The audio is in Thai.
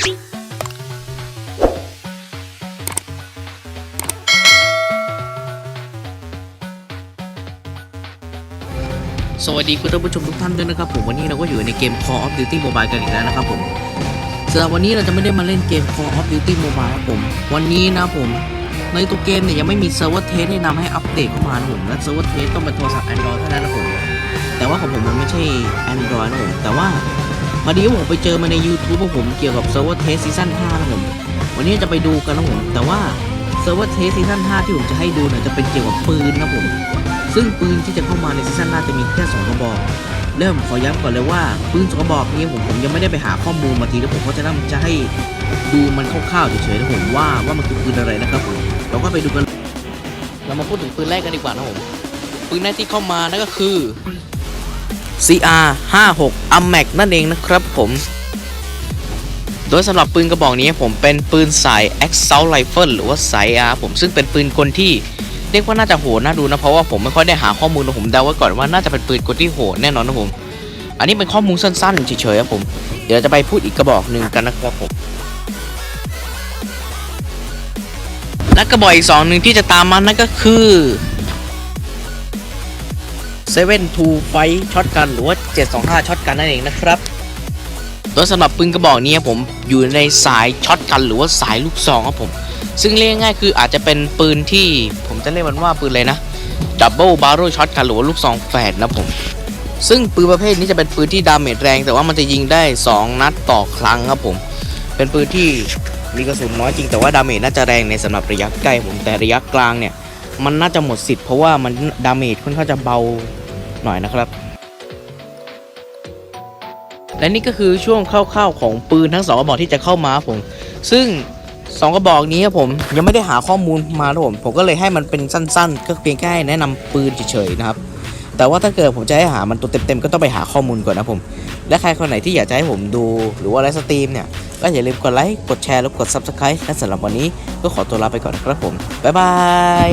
สวัสดีคุณท่านผู้ชมทุกท่านด้วยนะครับผมวันนี้เราก็อยู่ในเกม Call of Duty Mobile กันอีกแล้วนะครับผมสำหรับวันนี้เราจะไม่ได้มาเล่นเกม Call of Duty Mobile ครับผมวันนี้นะผมในตัวเกมเนี่ยยังไม่มีเซิร์ฟเวอร์เทสให้นำให้อัปเดตเข้ามาผมและเซิร์ฟเวอร์เทสต้องเป็นโทรศัพท์ Android เท่านั้นนะผมแต่ว่าของผมมันไม่ใช่ Android นะผมแต่ว่า พอดีผมไปเจอมาใน YouTube ของผมเกี่ยวกับเซิร์ฟเวอร์เทสซีซั่น5นะผม วันนี้จะไปดูกันนะผม แต่ว่าเซิร์ฟเวอร์เทสซีซั่น5ที่ผมจะให้ดูเนี่ยจะเป็นเกี่ยวกับปืนนะผม ซึ่งปืนที่จะเข้ามาในซีซั่นหน้าจะมีแค่2กระบอก เริ่มขอย้ำก่อนเลยว่าปืนสองกระบอกนี้ผมผมยังไม่ได้ไปหาข้อมูลมาทีแล้วผมก็จะนำจะให้ดูมันคร่าวๆเฉยๆนะผมว่าว่ามันคือปืนอะไรนะครับผมเราก็ไปดูกัน เรามาพูดถึงปืนแรกกันดีกว่านะผมปืนแรกที่เข้ามานั่นก็คือ CR 56 AMAC นั่นเองนะครับผม โดยสำหรับปืนกระบอกนี้ผมเป็นปืนสาย Assault Rifle หรือว่าสาย R ผมซึ่งเป็นปืนกลที่เรียกว่าน่าจะโหดน่าดูนะเพราะว่าผมไม่ค่อยได้หาข้อมูลนะผมเดาไว้ก่อนว่าน่าจะเป็นปืนกลที่โหดแน่นอนนะผม อันนี้เป็นข้อมูลสั้นๆเฉยๆครับผม เดี๋ยวเราจะไปพูดอีกกระบอกหนึ่งกันนะครับผมและกระบอกอีกสองหนึ่งที่จะตามมานั่นก็คือ 7 2 Fight Shotgun หรือว่า 725ช็อตกันนั่นเองนะครับโดยสำหรับปืนกระบอกนี้ผมอยู่ในสายช็อตกันหรือว่าสายลูกซองครับผม ซึ่งเรียกง่ายคืออาจจะเป็นปืนที่ผมจะเรียกมันว่าปืนอะไรนะดับเบิลบาร์ l ช็อตกันหรือว่าลูกซองแฝดนะผม ซึ่งปืนประเภทนี้จะเป็นปืนที่ดาเมจแรง แต่ว่ามันจะยิงได้ 2 นัดต่อครั้งครับผม เป็นปืนที่มีกระสุนน้อยจริงแต่ว่าดาเมจน่าจะแรงในสำหรับระยะใกล้ผมแต่ระยะกลางเนี่ย มันน่าจะหมดสิทธิ์เพราะว่ามันดาเมจค่อนข้างจะเบา หน่อยนะครับ และนี่ก็คือช่วงคร่าวๆของปืนทั้งสองกระบอกที่จะเข้ามาผม ซึ่งสองกระบอกนี้ครับผมยังไม่ได้หาข้อมูลมานะผม ผมก็เลยให้มันเป็นสั้น ๆ ก็เพียงแค่แนะนำปืนเฉยๆนะครับ แต่ว่าถ้าเกิดผมจะให้หามันตัวเต็มๆก็ต้องไปหาข้อมูลก่อนนะผม และใครคนไหนที่อยากจะให้ผมดูหรือว่าไลฟ์สตรีมเนี่ย ก็อย่าลืมกดไลค์กดแชร์แล้วกด Subscribe และสำหรับวันนี้ก็ขอตัวลาไปก่อนครับผมบ๊ายบาย